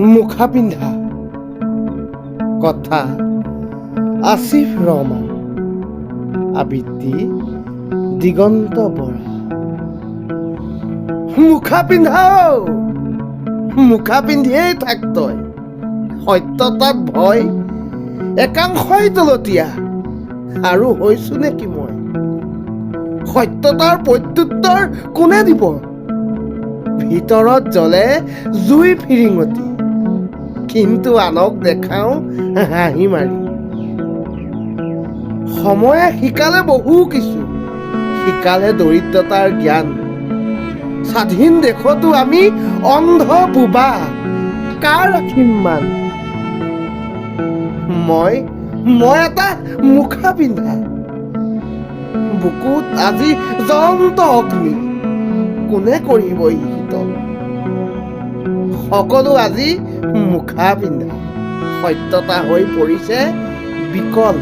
মুখা পিন্ধা কথা আসিফ রহমান। আবৃত্তি দিগন্ত বৰা মুখা পিন্ধা ঔ। মুখা পিন্ধিয়েই থাক তই ভয় একাংশই তলতীয়া আৰু হৈছো নেকি মই? সত্যতাৰ প্ৰত্যুত্তৰ কোনে দিব? ভিতৰত জ্বলে জুই ফিৰিঙতি। কিন্তু আনক দেখাওঁ হাঁহি মাৰি। সময়ে শিকালে বহু কিছু, শিকালে দৰিদ্ৰতাৰ জ্ঞান। স্বাধীন দেশতো আমি অন্ধ বোবা, কাৰ ৰাখিম মান? মই মই এটা মুখা পিন্ধা। বুকুত আজি জ্বলন্ত অগ্নি, কোনে কৰিব সকলো আজি মুখা পিন্ধা সত্যতা হৈ পৰিছে বিকল।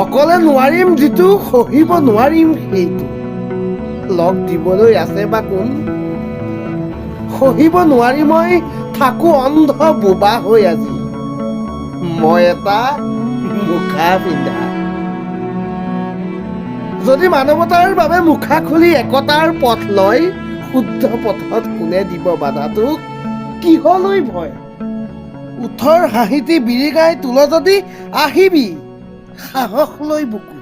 অকলে নোৱাৰিম যিটো, সহিব নোৱাৰিম সেইটো। লগ দিবলৈ আছে বা কোন? সহিব নোৱাৰি মই থাকো অন্ধ বোবা হৈ আজি। মই এটা মুখা পিন্ধা যদি মানৱতাৰ বাবে মুখা খুলি একতাৰ পথ লয়, শুদ্ধ পথত কোনে দিব বাধাটোক? কিহলৈ ভয়? উঠৰ হাঁহিটি বিৰিগাই তোলা যদি আহিবি সাহস লৈ বুকু।